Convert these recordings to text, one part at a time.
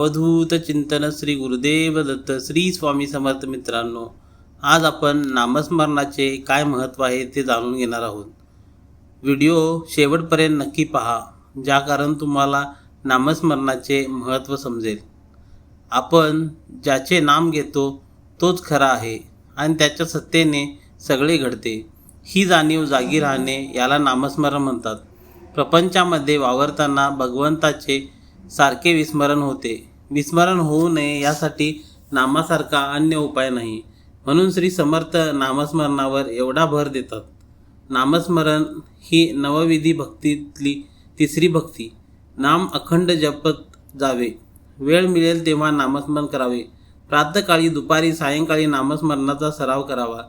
अवधूत चिंतन श्री गुरुदेव दत्त श्री स्वामी समर्थ मित्रांनो आज आपण नामस्मरणाचे काय महत्त्व आहे ते जाणून घेणार आहोत. व्हिडिओ शेवटपर्यंत नक्की पहा ज्या कारण तुम्हाला नामस्मरणाचे महत्त्व समजेल. आपण ज्याचे नाम घेतो तोच खरा आहे आणि त्याच्या सत्तेने सगळे घडते. ही जाणीव जागी राहणे याला नामस्मरण म्हणतात. प्रपंचामध्ये वावरताना भगवंताचे सारखे विस्मरण होते. विस्मरण होऊ नये यासाठी नामासारखा अन्य उपाय नाही. म्हणून श्री समर्थ नामस्मरणावर एवढा भर देतात. नामस्मरण ही नवविधी भक्तीतली तिसरी भक्ती. नाम अखंड जपत जावे. वेळ मिळेल तेव्हा नामस्मरण करावे. प्रातकाळी दुपारी सायंकाळी नामस्मरणाचा सराव करावा.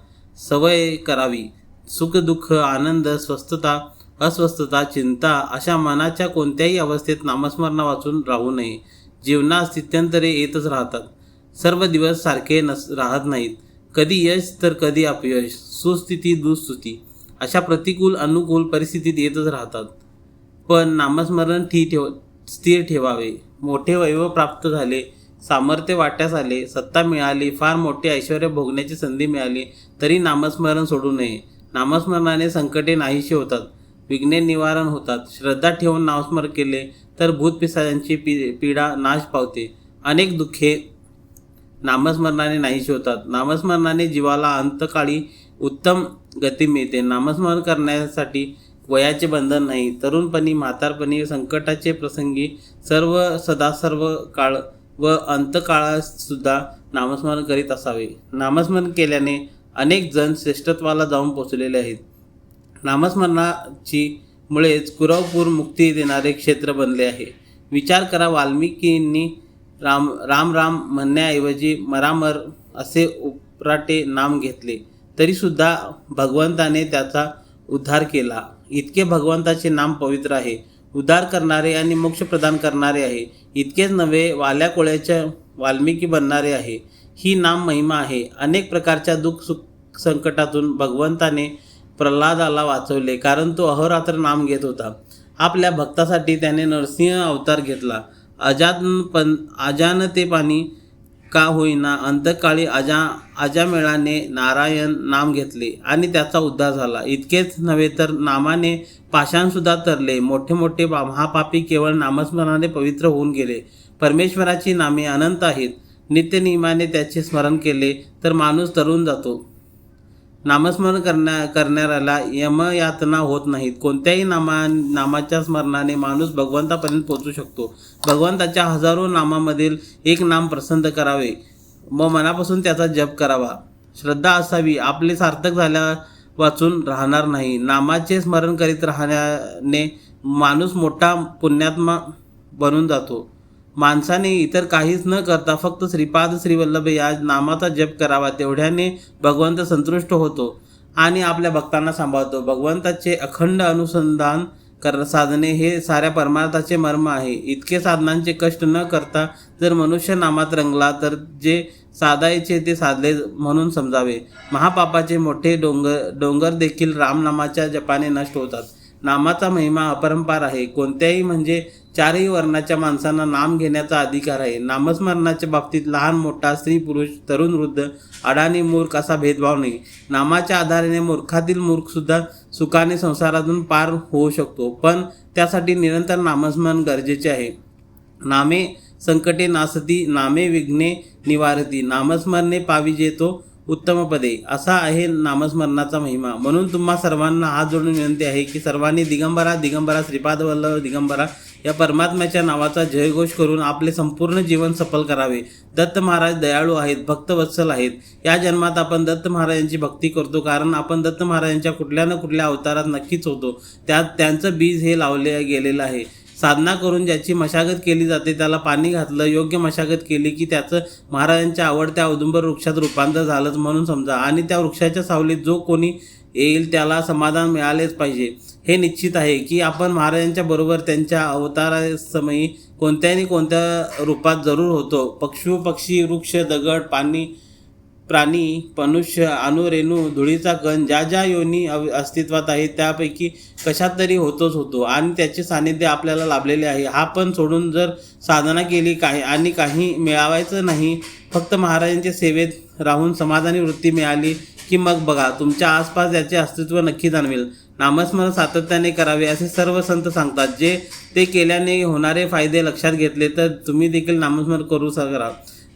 सवय करावी. सुख दुःख आनंद स्वस्थता अस्वस्थता चिंता अशा मनाच्या कोणत्याही अवस्थेत नामस्मरणा वाचून राहू नये. जीवनात स्थित्यंतरे येतच राहतात. सर्व दिवस सारखे नस राहत नाहीत. कधी यश तर कधी अपयश. सुस्थिती दुःस्थिती. अशा प्रतिकूल अनुकूल परिस्थितीत येतच राहतात. पण नामस्मरण ठी ठेव स्थिर ठेवावे. मोठे वैभव प्राप्त झाले. सामर्थ्य वाट्यास आले. सत्ता मिळाली. फार मोठे ऐश्वर भोगण्याची संधी मिळाली. तरी नामस्मरण सोडू नये. नामस्मरणाने संकटे नाहीशी होतात. विघ्ने निवारण होतात. श्रद्धा ठेवून नामस्मरण केले तर भूतपिसायांची पी पीडा नाश पावते. अनेक दुःखे नामस्मरणाने नाहीशी होतात. नामस्मरणाने जीवाला अंतकाळी उत्तम गती मिळते. नामस्मरण करण्यासाठी वयाचे बंधन नाही. तरुणपणी म्हातारपणी संकटाचे प्रसंगी सर्व सदा सर्व काळ व अंतकाळातसुद्धा नामस्मरण करीत असावे. नामस्मरण केल्याने अनेक जण श्रेष्ठत्वाला जाऊन पोचलेले आहेत. नामस्मरणाची मुळेच कुरवपूर मुक्ती देणारे क्षेत्र बनले आहे. विचार करा वाल्मिकींनी राम राम राम म्हणण्याऐवजी मरामर असे उपराटे नाम घेतले. तरीसुद्धा भगवंताने त्याचा उद्धार केला. इतके भगवंताचे नाम पवित्र आहे. उद्धार करणारे आणि मोक्ष प्रदान करणारे आहे. इतकेच नव्हे वाल्या कोळ्याच्या वाल्मिकी बनणारे आहे. ही नाम महिमा आहे. अनेक प्रकारच्या दुःख सुख संकटातून भगवंताने प्रल्हादाला वाचवले कारण तो अहोरात्र नाम घेत होता. आपल्या भक्तासाठी त्याने नरसिंह अवतार घेतला. अजानपण अजानतेपाणी का होईना अंतकाळी अजा अजामेळाने नारायण नाम घेतले आणि त्याचा उद्धार झाला. इतकेच नव्हे तर नामाने पाषाणसुद्धा तरले. मोठे मोठे महापापी केवळ नामस्मरणाने पवित्र होऊन गेले. परमेश्वराची नामे अनंत आहेत. नित्यनियमाने त्याचे स्मरण केले तर माणूस तरुण जातो. नामस्मरण करण्या करणाऱ्याला यमयातना होत नाहीत. कोणत्याही नामा नामाच्या स्मरणाने माणूस भगवंतापर्यंत पोहोचू शकतो. भगवंताच्या हजारो नामामधील एक नाम प्रसन्न करावे. व मनापासून त्याचा जप करावा. श्रद्धा असावी. आपले सार्थक झाल्या वाचून राहणार नाही. नामाचे स्मरण करीत राहण्याने माणूस मोठा पुण्यात्मा बनून जातो. माणसाने इतर काहीच न करता फक्त श्रीपाद श्रीवल्लभ या नामाचा जप करावा तेवढ्याने भगवंत संतुष्ट होतो आणि आपल्या भक्तांना सांभाळतो. भगवंताचे अखंड अनुसंधान कर साधने हे साऱ्या परमार्थाचे मर्म आहे. इतके साधनांचे कष्ट न करता जर मनुष्य नामात रंगला तर जे साधायचे ते साधले म्हणून समजावे. महापापाचे मोठे डोंगर डोंगर देखील रामनामाच्या जपाने नष्ट होतात. नामाचा महिमा अपरंपार आहे. कोणत्याही म्हणजे चारही वर्णाच्या माणसांना नाम घेण्याचा अधिकार आहे. नामस्मरणाच्या बाबतीत लहान मोठा स्त्री पुरुष तरुण वृद्ध अडाणी मूर्ख असा भेदभाव नाही. नामाच्या आधाराने मूर्खातील मूर्खसुद्धा सुखाने संसारातून पार होऊ शकतो पण त्यासाठी निरंतर नामस्मरण गरजेचे आहे. नामे संकटे नासती नामे विघ्ने निवारती. नामस्मरणे पाविजेतो उत्तम पदे असा आहे नामस्मरणाचा महिमा. म्हणून तुम्हा सर्वांना हात जोडून विनंती आहे की सर्वांनी दिगंबरा दिगंबरा श्रीपाद वल्लभ दिगंबरा या परमात्म्याच्या नावाचा जयघोष करून आपले संपूर्ण जीवन सफल करावे. दत्त महाराज दयाळू आहेत भक्तवत्सल आहेत. या जन्मात आपण दत्त महाराजांची भक्ती करतो कारण आपण दत्त महाराजांच्या कुठल्या ना कुठल्या अवतारात नक्कीच होतो. त्यात त्यांचं बीज हे लावले गेलेलं आहे. साधना करून ज्याची मशागत केली जाते त्याला पाणी घातलं योग्य मशागत केली की त्याचं महाराजांच्या आवडत्या औदुंबर वृक्षात रूपांतर झालंच म्हणून समजा. आणि त्या वृक्षाच्या सावलीत जो कोणी येईल त्याला समाधान मिळालेच पाहिजे. हे निश्चित आहे की आपण महाराजांच्या बरोबर त्यांच्या अवतारासमयी कोणत्याही कोणत्या रूपात जरूर होतो. पक्षू पक्षी वृक्ष दगड पाणी प्राणी मनुष्य अणुरेणू धुळीचा कण ज्या ज्या योनी अव- अस्तित्वात आहेत त्यापैकी कशात तरी होतोच होतो आणि त्याचे सानिध्य आपल्याला लाभलेले आहे. हा पण सोडून जर साधना केली काही आणि काही मिळवायचं नाही फक्त महाराजांच्या सेवेत राहून समाधानी वृत्ती मिळाली की मग बघा तुमच्या आसपास याचे अस्तित्व नक्की जाणवेल. नामस्मरण सातत्याने करावे असे सर्व संत सांगतात. जे ते केल्याने होणारे फायदे लक्षात घेतले तर तुम्ही देखील नामस्मरण करू करा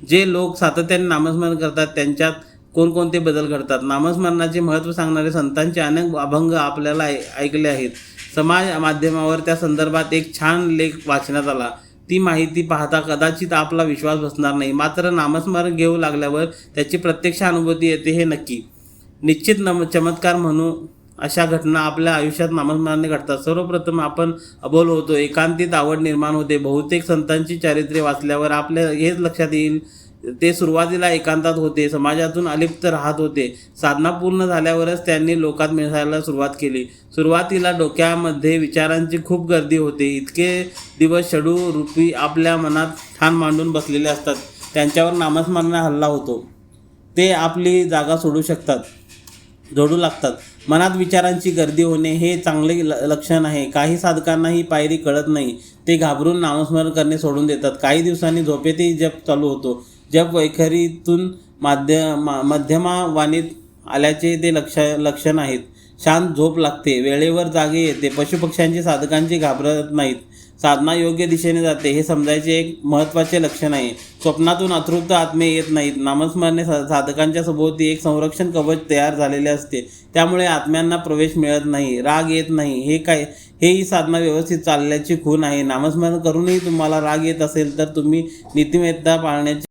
जे लोक सातत्याने नामस्मरण करतात त्यांच्यात कोणकोणते बदल घडतात? नामस्मरणाचे महत्त्व सांगणारे संतांचे अनेक अभंग आपल्याला ऐ- ऐकले आहेत. समाज माध्यमावर त्या संदर्भात एक छान लेख वाचण्यात आला. ती माहिती पाहता कदाचित आपला विश्वास बसणार नाही. मात्र नामस्मरण घेऊ लागल्यावर त्याची प्रत्यक्ष अनुभूती येते हे नक्की. निश्चित नम चमत्कार म्हणू अशा घटना आपल्या आयुष्यात नामस्मरणाने घडतात. सर्वप्रथम आपण अबोल होतो. एकांतीत आवड निर्माण होते. बहुतेक संतांची चारित्र्य वाचल्यावर आपल्या हेच लक्षात येईल. ते सुरुवातीला एकांतात होते. समाजातून अलिप्त राहत होते. साधना पूर्ण झाल्यावरच त्यांनी लोकात मिसळायला सुरुवात केली. सुरुवातीला डोक्यामध्ये विचारांची खूप गर्दी होते. इतके दिवस षडू रूपी आपल्या मनात ठाण मांडून बसलेले असतात. त्यांच्यावर नामस्मरण हल्ला होतो. ते आपली जागा सोडू शकतात. जोडू लागतात. मनात विचारांची गर्दी होणे हे चांगले ल लक्षण आहे. काही साधकांना ही पायरी कळत नाही. ते घाबरून नामस्मरण करणे सोडून देतात. काही दिवसांनी झोपेतही जप चालू होतो. जप वैखरीतून माध्य मा मध्यमावानीत आल्याचे ते लक्ष लक्षण आहेत. शांत झोप लागते. वेळेवर जागे येते. पशुपक्ष्यांची साधकांची घाबरत नाहीत. साधना योग्य दिशेने जाते हे समजायचे एक महत्त्वाचे लक्षण आहे. स्वप्नातून अतृप्त आत्मे येत नाहीत. नामस्मरणे सा- साधकांच्या सभोवती एक संरक्षण कवच तयार झालेले असते. त्यामुळे आत्म्यांना प्रवेश मिळत नाही राग येत नाही. हे काय हे ही साधना व्यवस्थित चालल्याची खूण आहे. नामस्मरण करूनही तुम्हाला राग येत असेल तर तुम्ही नीतिमत्ता पाळण्याची